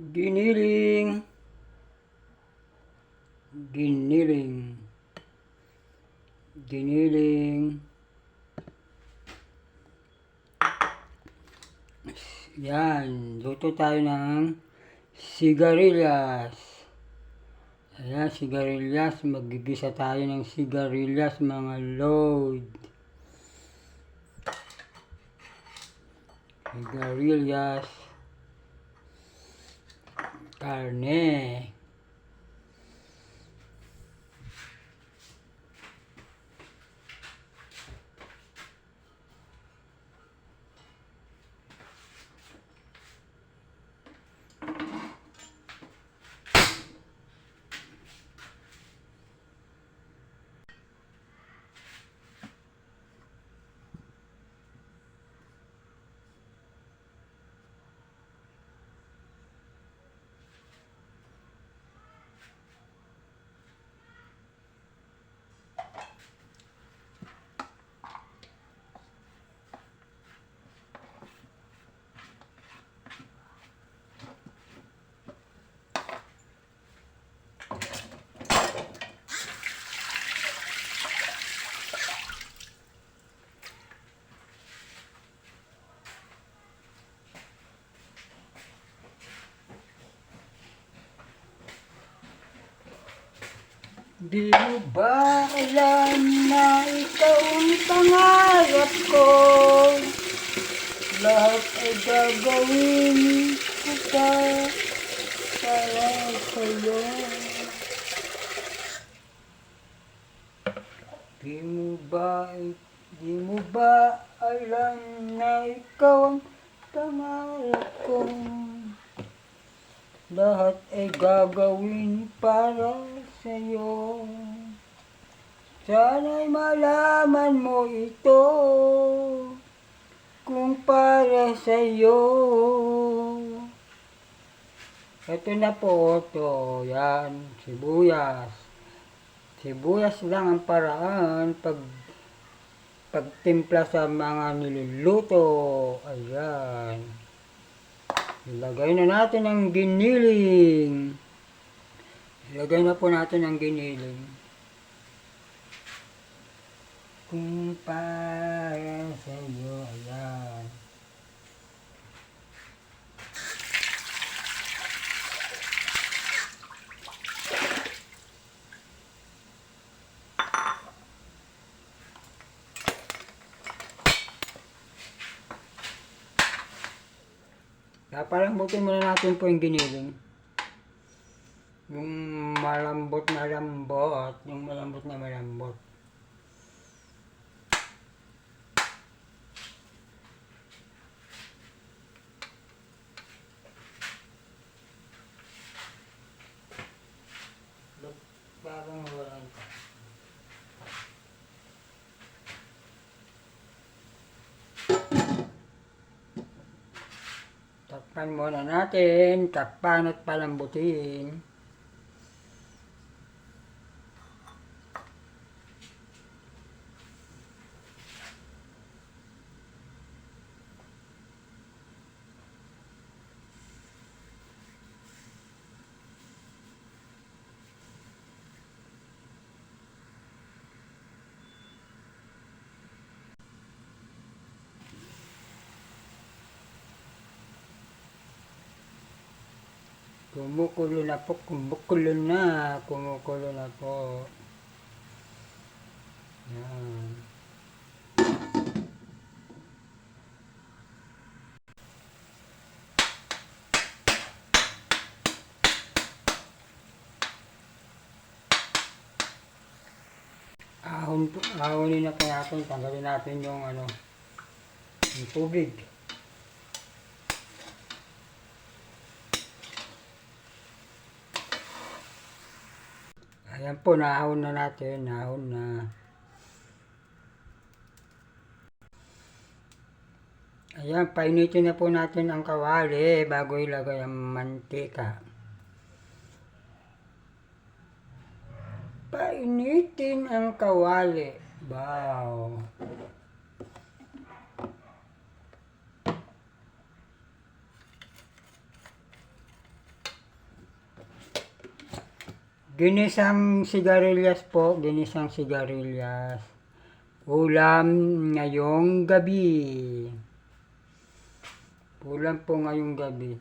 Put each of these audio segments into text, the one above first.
Giniling. Giniling. Giniling. Yan. Luto tayo ng sigarilyas. Ayan, sigarilyas. Magigisa tayo ng sigarilyas, mga load. Sigarilyas. Karne. Di mo ba alam na ikaw ang pangarap ko? Lahat ay gagawin ko pa para sa'yo. Di mo ba, di mo ba alam na ikaw ang pangarap ko? Lahat ay gagawin para sa'yo. Sana'y malaman mo ito kung para sa'yo. Ito na po, ito, yan, sibuyas. Sibuyas lang ang paraan pag pagtimpla sa mga niluluto. Ayan. Ilagay na natin ang giniling. Ilagay na po natin ang giniling. Kung para sa iyo, ayan. Papalambutin muna natin po yung giniling. Yung malambot na lambot, yung malambot na malambot. Parang walang Takpan muna natin, takpan at palambutin. Kumukulo na po, kumukulo na, kumukulo na po. Yan. Ahon ahonin na po natin, tanggalin natin yung ano, yung tubig. Ayan po, nahon na natin, nahon na. Ayan, painitin na po natin ang kawali bago ilagay ang mantika. Painitin ang kawali. Wow. Ginisang sigarilyas po, ginisang sigarilyas. Ulam ngayong gabi. Ulam po ngayong gabi.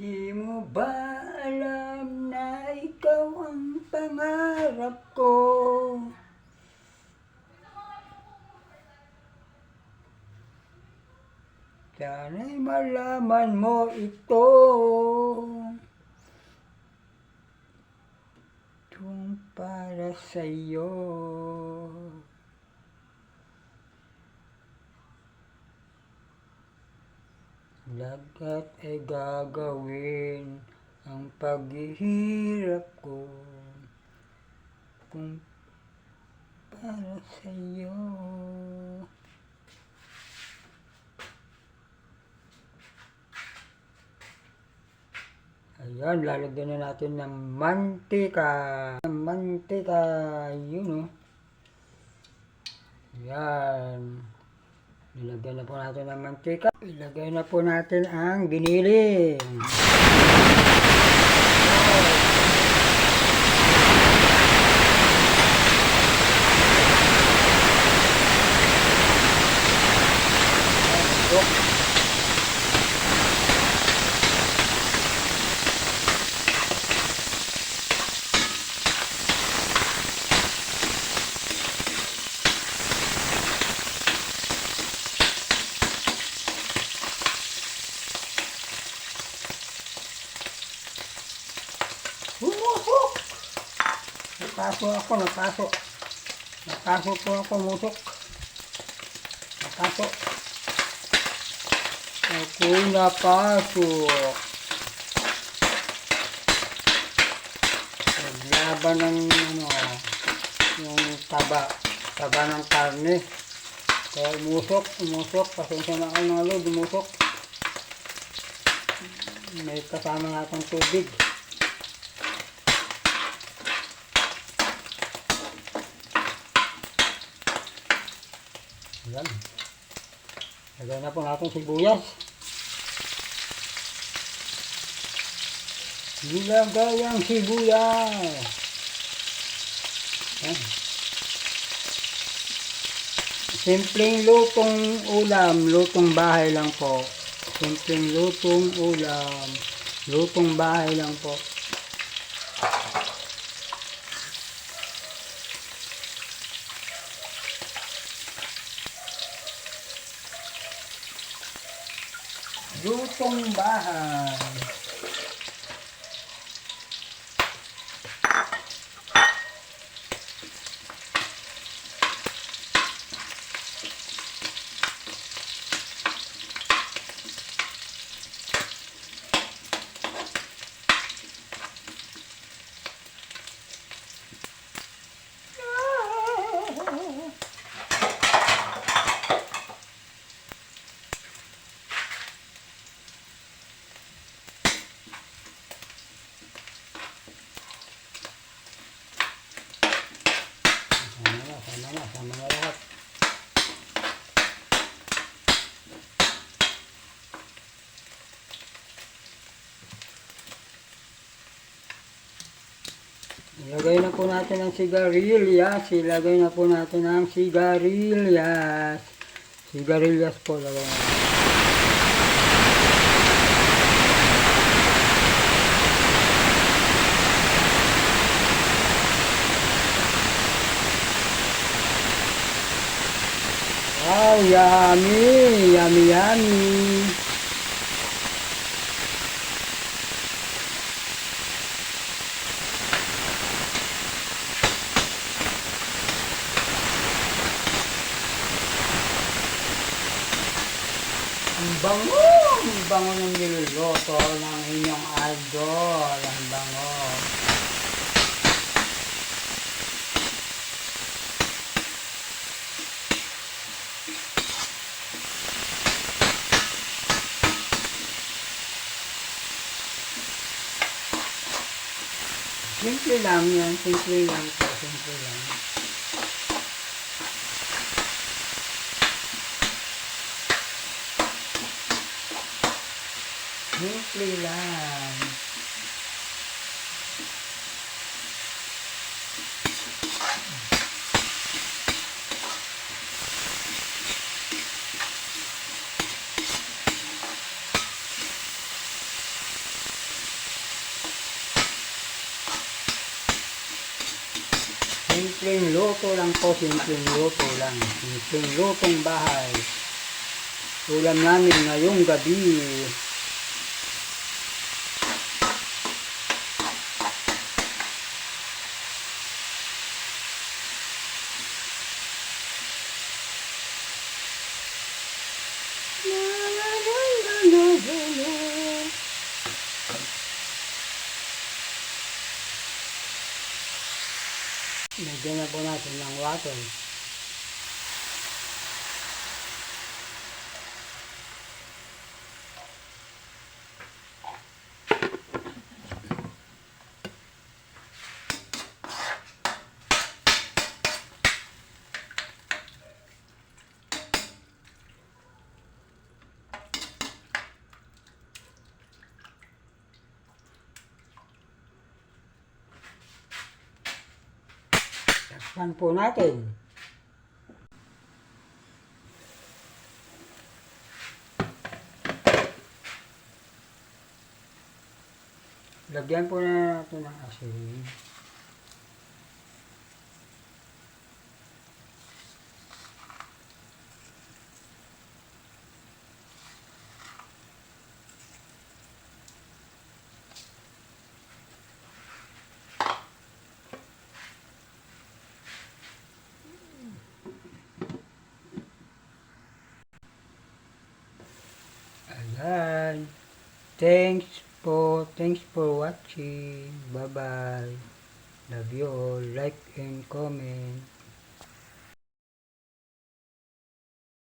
Di mo ba alam na ikaw ang pangarap ko? Sana'y malaman mo ito. Itong para sa'yo. Lagat ay gagawin ang paghihirap ko kung para sa'yo. Ayan, lalagyan na natin ng mantika. Mantika, yun o. Ayan. Nilagyan na po natin ng mantika. Ilagay na po natin ang giniling. Ayan, Humusok! Napaso ako, napaso. Napaso po ako, musok. Napaso. Ako'y napasok. Naglaban ng ano, yung taba, taba ng karne. Kaya umusok, umusok, pasensya na ako mga lod, umusok. May kasama natang tubig. Ayan. Lagyan na po natin sibuyas. Nilagay ang sibuyas. Ayan. Simpleng lutong ulam, lutong bahay lang po. Simpleng lutong ulam, lutong bahay lang po. Lutong bahay. Sama na, sama na, sama na lahat. Ilagay na po natin ang sigarilyas. Ilagay na po natin ang sigarilyas. Sigarilyas po lagay natin. Wow, yummy! Yummy, yummy! Bango! Ang bango ng niluluto ng inyong idol. Ang bango. Simple lang yan. Simple lang po. Simple lang. Simple lang. Simpleng luto lang po, simpleng luto lang. Simpleng lutong bahay. Ulam namin ngayong gabi. Lagyan na po natin Takpan po natin. Lagyan po na natin ng asin. Ayan. Thanks po, thanks for watching. Bye-bye. Love you all. Like and comment.